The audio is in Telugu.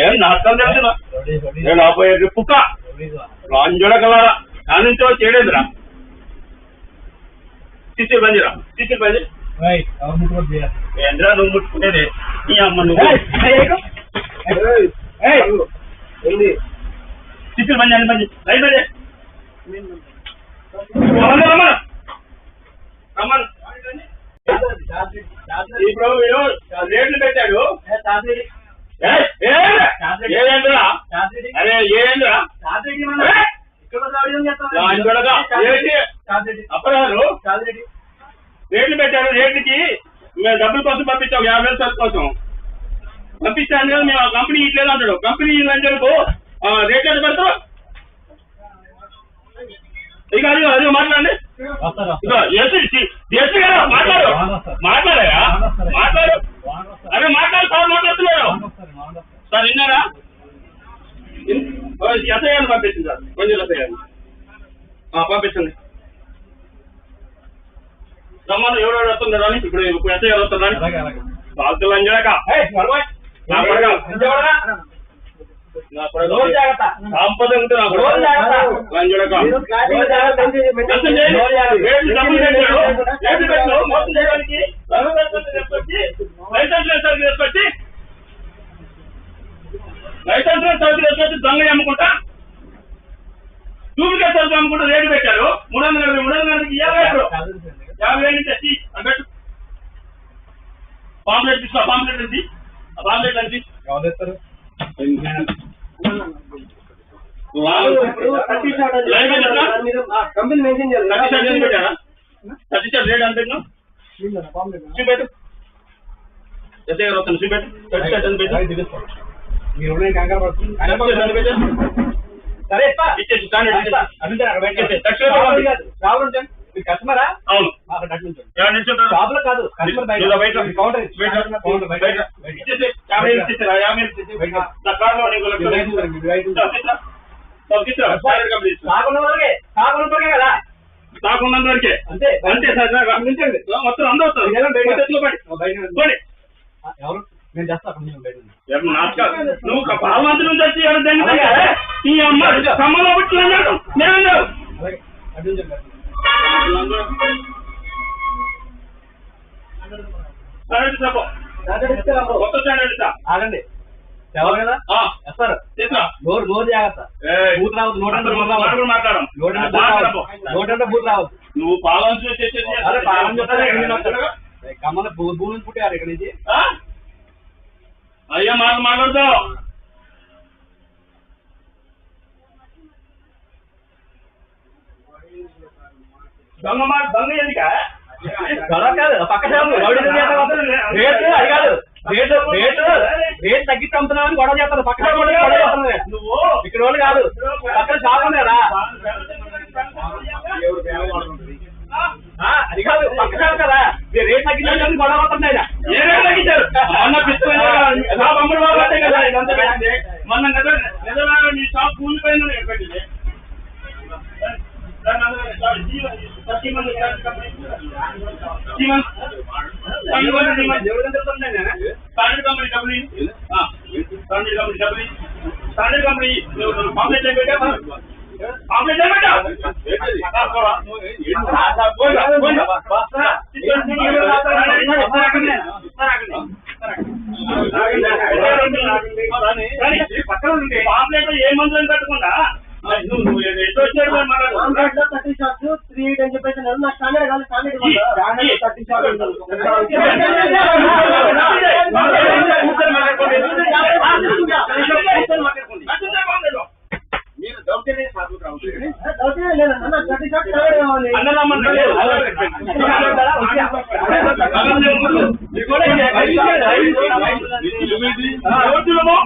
ఏం నష్టం తెలుసు? నేను రాబోయే పుక్క రాంజోడ కలరా నా నుంచో చేయలేదురా సిసి బందిరా సిసి బంది ఏంద్రా నువ్వు ముట్టుకునేది? ఈ అమ్మ నువ్వు. సిసి బంది అని బంది రైట్ బంది ఇప్పుడు వీడు రేట్లు పెట్టాడు. ఏంద్రా? అరే ఏంద్రా? అప్పరారు రేట్లు పెట్టారు రేట్లకి. మేము డబ్బుల కోసం పంపించాం యాభై వేల సరుకు కోసం. పంపించాను కదా మేము కంపెనీ ఇట్లేదు అంటాడు. కంపెనీ లంచలకు రేట్ ఎంత పెడతారు ఇక అది అది మాట్లాడండి. ఇక ఎస్సీ ఎస్ఐ గారిని పంపించండి సార్. గారిని ఆ, పంపించండి. రమ్మను ఎవరెవరు వస్తున్నారు అని? ఇప్పుడు ఇప్పుడు ఎస్ఐ గారు వస్తున్నారు బాధ్యులు అంజడాక సంపద ఉంటే లంజడక మోసం చేయడానికి లైసెన్స్ తీసుకొచ్చి, లైసెన్స్ సరుకు తీసుకొచ్చి దొంగ అమ్ముకుంటా? డూప్లికేట్ సరుకు అమ్ముకుంటా రేటు పెట్టారు. మూడు వందల యాభై మూడు వందల యాభైకి యాభై ఏడు యాభై ఏడు నుంచి వచ్చి పాంప్లెట్ తీసుకో పాంప్లెట్ నుంచి ఆ పాంప్లెట్ కంపెనీ చేయాలి. థర్టీ రేట్ పెట్టినావు? చూపెట్టు. వస్తాను చూపెట్టు. థర్టీ పెట్టు మీరు కంగారు సరే. ఇచ్చేసి స్టాండర్డ్ ఇచ్చేసి. అడుగుతారు అక్కడ పెట్టండి. తక్షణ రావులు కాదు. రావులు ఉంటాయి. మీరు కస్టమరా? అవును? షాపులో కాదు కస్టమర్ బయట. కౌంటర్ కౌంటర్ బయట. కాకుండా వరకే కాకుండా వరకే కదా? అంతే అంతే సార్. మొత్తం అందరూ వస్తారు. ఎవరు? నేను చేస్తా అక్కడ నుంచి బయట ఉంది. ఏం నాటకాలు? నువ్వు పాలమంత్రి నుంచి వచ్చి? ఈ అమ్మ కమ్మలో పుట్టి అన్నాడు. నేను ఆగండి. ఎవరు కదా? వస్తారు. నోరు నోరు జాగ్రత్త. బూత్ రావద్దు బూత్ మాట్లాడడం బూత్ నువ్వు పాలన వస్తారు? కమ్మల భూమి పుట్టారు ఇక్కడ నుంచి? అయ్యా మాట మాట్లాడతావు దొంగ మాట దొంగ ఎందుక? గొడవ కాదు పక్క. రేటు అది కాదు. రేటు రేటు రేటు తగ్గించి అమ్ముతున్నామని గొడవ చేస్తారు పక్క షాపు వాళ్ళు గొడవ చేస్తున్నారు నువ్వు? ఇక్కడ వాళ్ళు కాదు. పక్కన షాప్ ఉన్నారా అది కాదు పక్క షాప్ కదా. రేట్ తగ్గించడానికి గొడవ అవుతున్నాయి ఈడ. ఏ రేటు తగ్గించారు మొన్న పిస్తున్నారు నా బొమ్మడు బాబు అంటే కదా ఇదంతా పెట్టింది మొన్న నిజ నిజమైన నీ షాప్ కూలిపోయిందని పెట్టింది company? Standard company standard pamphlet పెట్టా పాంప్లెట్ ఏం పెట్టా పాంప్లెట్ ఏ మందులు పెట్టకుండా నువ్వు వచ్చాడు థర్టీ త్రీ ఎయిట్ అని చెప్పేసి అన్నారు. నాకు స్టాండర్డ్ కాదు స్టాండర్డ్ థర్టీ. మీరు దౌర్జన్య సాధువులు రావచ్చు. ఓకే, లేదన్న. నాకు థర్టీ షాప్ స్టాండర్డ్ కావాలి. అన్నదమ్ములు లేదు. ఎవరు చూడము?